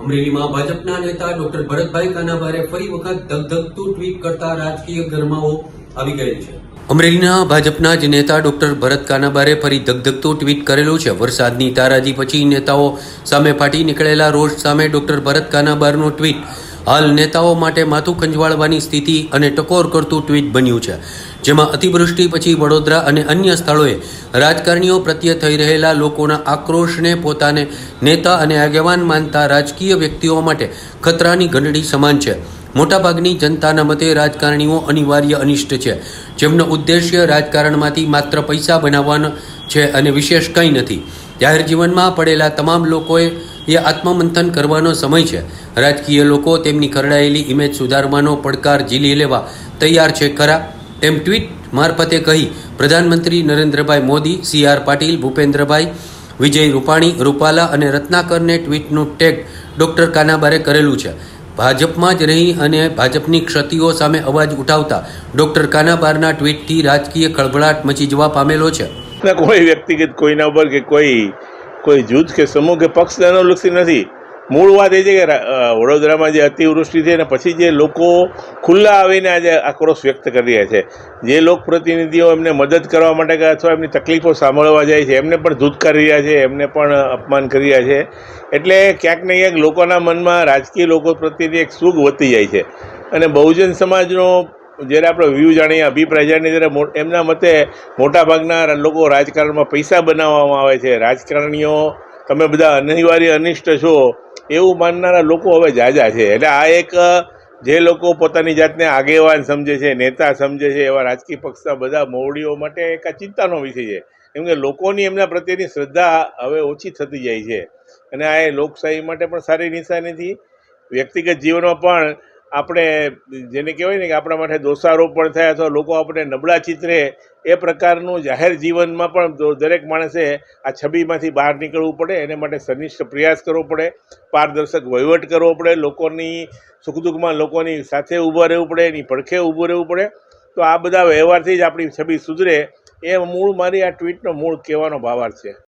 અમરેલીમાં ભાજપના નેતા ડોક્ટર ભરતભાઈ કાનાભારે ફરી વખત ધગધગતું ટ્વીટ કરતા રાજકીય ગરમાવો આવી ગયેલ છે. અમરેલીના ભાજપના જ નેતા ડોક્ટર ભરત કાનાબારે ફરી ધગધગતું ટ્વીટ કરેલું છે. વરસાદની તારાજી પછી નેતાઓ સામે ફાટી નીકળેલા રોષ સામે ડોક્ટર ભરત કાનાબારનું ટ્વીટ હાલ નેતાઓ માટે માથું ખંજવાળવાની સ્થિતિ અને ટકોર કરતું ટ્વીટ બન્યું છે. જેમાં અતિવૃષ્ટિ પછી વડોદરા અને અન્ય સ્થળોએ રાજકારણીઓ પ્રત્યે થઈ રહેલા લોકોના આક્રોશને પોતાને નેતા અને આગેવાન માનતા રાજકીય વ્યક્તિઓ માટે ખતરાની ઘંટડી સમાન છે. મોટાભાગની જનતાના મતે રાજકારણીઓ અનિવાર્ય અનિષ્ટ છે. જેમનો ઉદ્દેશ્ય રાજકારણમાંથી માત્ર પૈસા બનાવવાનો છે અને વિશેષ કંઈ નથી. જાહેર જીવનમાં પડેલા તમામ લોકોએ એ આત્મમંથન કરવાનો સમય છે. રાજકીય લોકો તેમની ખરડાયેલી ઇમેજ સુધારવાનો પડકાર ઝીલી લેવા તૈયાર છે ખરા. તેમ ટ્વીટ મારફતે કહી પ્રધાનમંત્રી નરેન્દ્રભાઈ મોદી, સી આર પાટીલ, ભૂપેન્દ્રભાઈ, વિજય રૂપાણી, રૂપાલા અને રત્નાકરને ટ્વીટનું ટેગ ડૉક્ટર કાનાબારે કરેલું છે. ભાજપમાં જ રહી અને ભાજપની ક્ષતિઓ સામે અવાજ ઉઠાવતા ડોક્ટર કાનાબારના ટ્વીટથી રાજકીય ખળભળાટ મચી જવા પામેલો છે. કોઈ વ્યક્તિગત કોઈના ઉપર કે કોઈ કોઈ જૂથ કે સમૂહ કે પક્ષ અનુલક્ષી નથી. મૂળ વાત એ છે કે વડોદરામાં જે અતિવૃષ્ટિ થઈ ને પછી જે લોકો ખુલ્લા આવીને આજે આક્રોશ વ્યક્ત કરી રહ્યા છે. જે લોકપ્રતિનિધિઓ એમને મદદ કરવા માટે કે અથવા એમની તકલીફો સાંભળવા જાય છે, એમને પણ ધૂતકારી રહ્યા છે, એમને પણ અપમાન કરી રહ્યા છે. એટલે ક્યાંક ને ક્યાંક લોકોના મનમાં રાજકીય લોકો પ્રત્યેની એક સુગ વધતી જાય છે. અને બહુજન સમાજનો જ્યારે આપણે વ્યૂ જાણીએ, અભિપ્રાય જાણીએ, ત્યારે એમના મતે મોટાભાગના લોકો રાજકારણમાં પૈસા બનાવવામાં આવે છે. રાજકારણીઓ, તમે બધા અનિવાર્ય, અનિષ્ટ છો, એવું માનનારા લોકો હવે જાજા છે. એટલે આ એક જે લોકો પોતાની જાતને આગેવાન સમજે છે, નેતા સમજે છે, એવા રાજકીય પક્ષના બધા મોવડીઓ માટે એક આ ચિંતાનો વિષય છે. કેમ કે લોકોની એમના પ્રત્યેની શ્રદ્ધા હવે ઓછી થતી જાય છે. અને આ એ લોકશાહી માટે પણ સારી નિશાની નથી. વ્યક્તિગત જીવનમાં પણ આપણે જેને કહેવાય ને કે આપણા માટે દોષારોપણ પણ થાય અથવા લોકો આપણે નબળા ચિત્રે એ પ્રકારનું જાહેર જીવનમાં પણ દરેક માણસે આ છબીમાંથી બહાર નીકળવું પડે, એને માટે સનિષ્ઠ પ્રયાસ કરવો પડે, પારદર્શક વહીવટ કરવો પડે, લોકોની સુખ દુઃખમાં લોકોની સાથે ઊભા રહેવું પડે, એની પડખે ઊભું રહેવું પડે. તો આ બધા વ્યવહારથી જ આપણી છબી સુધરે. એ મૂળ મારી આ ટ્વીટનો મૂળ કહેવાનો ભાવાર્થ છે.